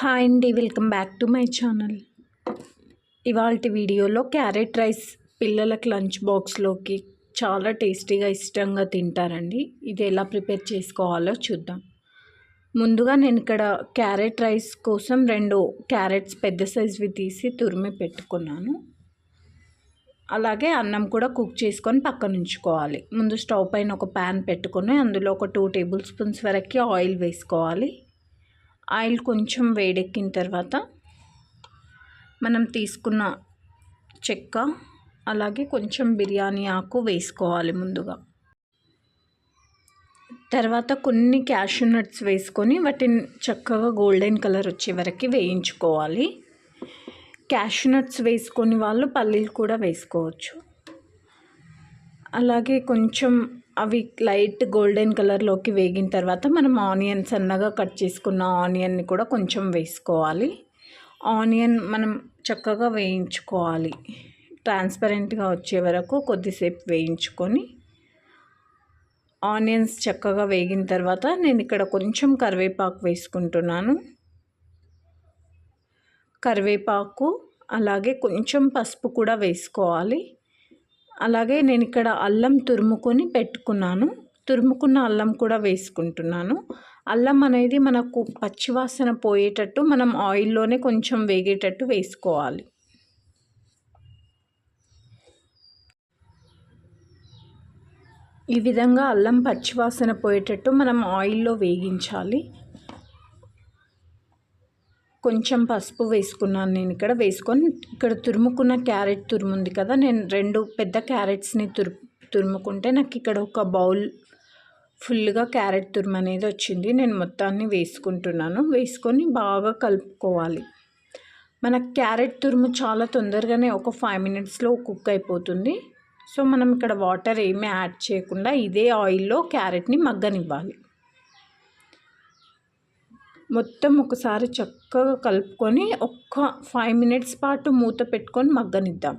Hi అండి welcome back to my channel. ఇవాళ వీడియోలో క్యారెట్ రైస్ పిల్లలకు లంచ్ బాక్స్లోకి చాలా టేస్టీగా ఇష్టంగా తింటారండి. ఇది ఎలా ప్రిపేర్ చేసుకోవాలో చూద్దాం. ముందుగా నేను ఇక్కడ క్యారెట్ రైస్ కోసం రెండు క్యారెట్స్ పెద్ద సైజువి తీసి తురిమి పెట్టుకున్నాను. అలాగే అన్నం కూడా కుక్ చేసుకొని పక్కన ఉంచుకోవాలి. ముందు స్టవ్ పైన ఒక ప్యాన్ పెట్టుకొని అందులో ఒక టూ టేబుల్ స్పూన్స్ వరకు ఆయిల్ వేసుకోవాలి. ఆయిల్ కొంచెం వేడెక్కిన తర్వాత మనం తీసుకున్న చెక్క అలాగే కొంచెం బిర్యానీ ఆకు వేసుకోవాలి ముందుగా. తర్వాత కొన్ని క్యాషూ నట్స్ వేసుకొని వాటిని చక్కగా గోల్డెన్ కలర్ వచ్చే వరకు వేయించుకోవాలి. క్యాషూ నట్స్ వేసుకొని వాళ్ళు పల్లీలు కూడా వేసుకోవచ్చు. అలాగే కొంచెం అవి లైట్ గోల్డెన్ కలర్లోకి వేగిన తర్వాత మనం ఆనియన్ సన్నగా కట్ చేసుకున్న ఆనియన్ని కూడా కొంచెం వేసుకోవాలి. ఆనియన్ మనం చక్కగా వేయించుకోవాలి. ట్రాన్స్పరెంట్గా వచ్చే వరకు కొద్దిసేపు వేయించుకొని ఆనియన్స్ చక్కగా వేగిన తర్వాత నేను ఇక్కడ కొంచెం కరివేపాకు వేసుకుంటున్నాను. కరివేపాకు అలాగే కొంచెం పసుపు కూడా వేసుకోవాలి. అలాగే నేను ఇక్కడ అల్లం తురుముకొని పెట్టుకున్నాను. తురుముకున్న అల్లం కూడా వేసుకుంటున్నాను. అల్లం అనేది మనకు పచ్చివాసన పోయేటట్టు మనం ఆయిల్లోనే కొంచెం వేగేటట్టు వేసుకోవాలి. ఈ విధంగా అల్లం పచ్చివాసన పోయేటట్టు మనం ఆయిల్లో వేగించాలి. కొంచెం పసుపు వేసుకున్నాను నేను ఇక్కడ. వేసుకొని ఇక్కడ తురుముకున్న క్యారెట్ తురుముంది కదా. నేను రెండు పెద్ద క్యారెట్స్ని తురు తురుముకుంటే నాకు ఇక్కడ ఒక బౌల్ ఫుల్గా క్యారెట్ తురుము అనేది వచ్చింది. నేను మొత్తాన్ని వేసుకుంటున్నాను. వేసుకొని బాగా కలుపుకోవాలి. మన క్యారెట్ తురుము చాలా తొందరగానే ఒక ఫైవ్ మినిట్స్లో కుక్ అయిపోతుంది. సో మనం ఇక్కడ వాటర్ ఏమీ యాడ్ చేయకుండా ఇదే ఆయిల్లో క్యారెట్ని మగ్గనివ్వాలి. మొత్తం ఒకసారి చక్కగా కలుపుకొని ఒక్క ఫైవ్ మినిట్స్ పాటు మూత పెట్టుకొని మగ్గనిద్దాం.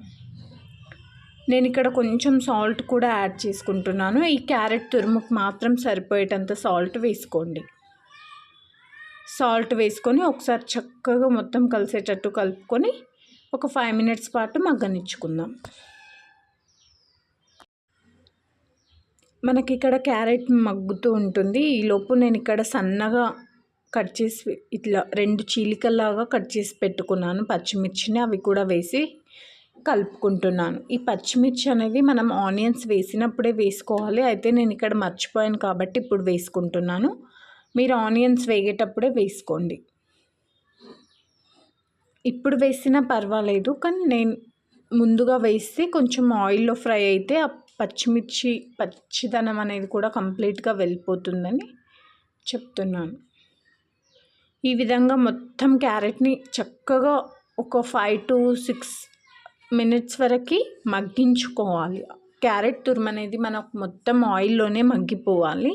నేను ఇక్కడ కొంచెం సాల్ట్ కూడా యాడ్ చేసుకుంటున్నాను. ఈ క్యారెట్ తురుముకు మాత్రం సరిపోయేటంత సాల్ట్ వేసుకోండి. సాల్ట్ వేసుకొని ఒకసారి చక్కగా మొత్తం కలిసేటట్టు కలుపుకొని ఒక ఫైవ్ మినిట్స్ పాటు మగ్గనిచ్చుకుందాం. మనకి ఇక్కడ క్యారెట్ మగ్గుతూ ఉంటుంది. ఈలోపు నేను ఇక్కడ సన్నగా కట్ చేసి ఇట్లా రెండు చీలికల్లాగా కట్ చేసి పెట్టుకున్నాను. పచ్చిమిర్చిని అవి కూడా వేసి కలుపుకుంటున్నాను. ఈ పచ్చిమిర్చి అనేది మనం ఆనియన్స్ వేసినప్పుడే వేసుకోవాలి. అయితే నేను ఇక్కడ మర్చిపోయాను కాబట్టి ఇప్పుడు వేసుకుంటున్నాను. మీరు ఆనియన్స్ వేగేటప్పుడే వేసుకోండి. ఇప్పుడు వేసినా పర్వాలేదు. కానీ నేను ముందుగా వేస్తే కొంచెం ఆయిల్లో ఫ్రై అయితే ఆ పచ్చిమిర్చి పచ్చిదనం అనేది కూడా కంప్లీట్గా వెళ్ళిపోతుందని చెప్తున్నాను. ఈ విధంగా మొత్తం క్యారెట్ని చక్కగా ఒక ఫైవ్ టు సిక్స్ మినిట్స్ వరకు మగ్గించుకోవాలి. క్యారెట్ తురుము అనేది మనకు మొత్తం ఆయిల్లోనే మగ్గిపోవాలి.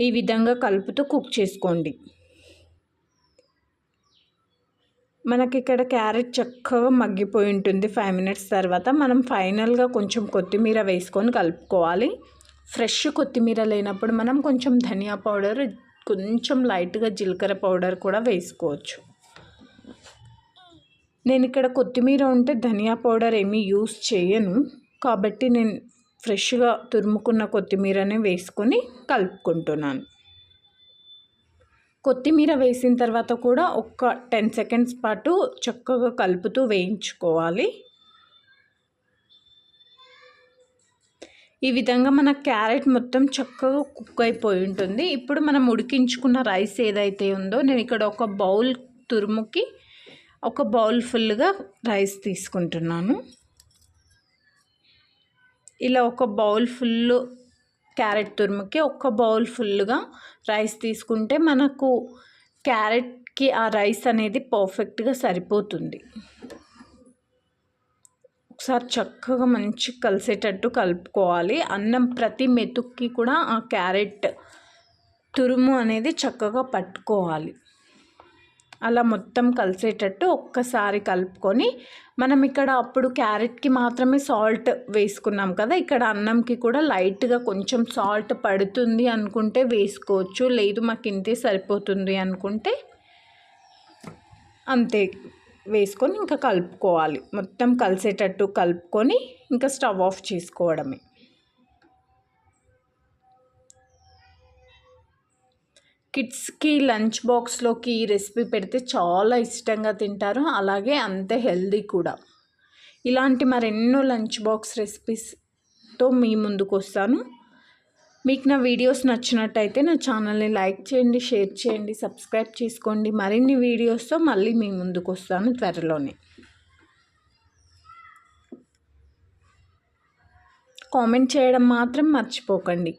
ఈ విధంగా కలుపుతూ కుక్ చేసుకోండి. మనకి ఇక్కడ క్యారెట్ చక్కగా మగ్గిపోయి ఉంటుంది. ఫైవ్ మినిట్స్ తర్వాత మనం ఫైనల్గా కొంచెం కొత్తిమీర వేసుకొని కలుపుకోవాలి. ఫ్రెష్ కొత్తిమీర లేనప్పుడు మనం కొంచెం ధనియా పౌడర్ కొంచెం లైట్గా జీలకర్ర పౌడర్ కూడా వేసుకోవచ్చు. నేను ఇక్కడ కొత్తిమీర ఉంటే ధనియా పౌడర్ ఏమీ యూస్ చేయను. కాబట్టి నేను ఫ్రెష్గా తురుముకున్న కొత్తిమీరనే వేసుకొని కలుపుకుంటున్నాను. కొత్తిమీర వేసిన తర్వాత కూడా ఒక్క టెన్ సెకండ్స్ పాటు చక్కగా కలుపుతూ వేయించుకోవాలి. ఈ విధంగా మన క్యారెట్ మొత్తం చక్కగా కుక్ అయిపోయి ఉంటుంది. ఇప్పుడు మనం ఉడికించుకున్న రైస్ ఏదైతే ఉందో నేను ఇక్కడ ఒక బౌల్ తురుముకి ఒక బౌల్ ఫుల్గా రైస్ తీసుకుంటున్నాను. ఇలా ఒక బౌల్ ఫుల్ క్యారెట్ తురుముకి ఒక బౌల్ ఫుల్గా రైస్ తీసుకుంటే మనకు క్యారెట్కి ఆ రైస్ అనేది పర్ఫెక్ట్గా సరిపోతుంది. ఒకసారి చక్కగా మంచి కలిసేటట్టు కలుపుకోవాలి. అన్నం ప్రతి మెతుక్కి కూడా ఆ క్యారెట్ తురుము అనేది చక్కగా పట్టుకోవాలి. అలా మొత్తం కలిసేటట్టు ఒక్కసారి కలుపుకొని మనం ఇక్కడ అప్పుడు క్యారెట్కి మాత్రమే సాల్ట్ వేసుకున్నాం కదా ఇక్కడ అన్నంకి కూడా లైట్గా కొంచెం సాల్ట్ పడుతుంది అనుకుంటే వేసుకోవచ్చు. లేదు మాకు ఇంతే సరిపోతుంది అనుకుంటే అంతే. వేసుకొని ఇంకా కలుపుకోవాలి. మొత్తం కలిసేటట్టు కలుపుకొని ఇంకా స్టవ్ ఆఫ్ చేసుకోవడమే. కిడ్స్కి లంచ్ బాక్స్లోకి ఈ రెసిపీ పెడితే చాలా ఇష్టంగా తింటారు. అలాగే అంతే హెల్దీ కూడా. ఇలాంటి మరెన్నో లంచ్ బాక్స్ రెసిపీస్తో మీ ముందుకు వస్తాను మీకు నా వీడియోస్ నచ్చినట్టయితే నా ఛానల్ని లైక్ చేయండి షేర్ చేయండి సబ్స్క్రైబ్ చేసుకోండి. మరిన్ని వీడియోస్తో మళ్ళీ మీ ముందుకు వస్తాను త్వరలోనే. కామెంట్ చేయడం మాత్రం మర్చిపోకండి.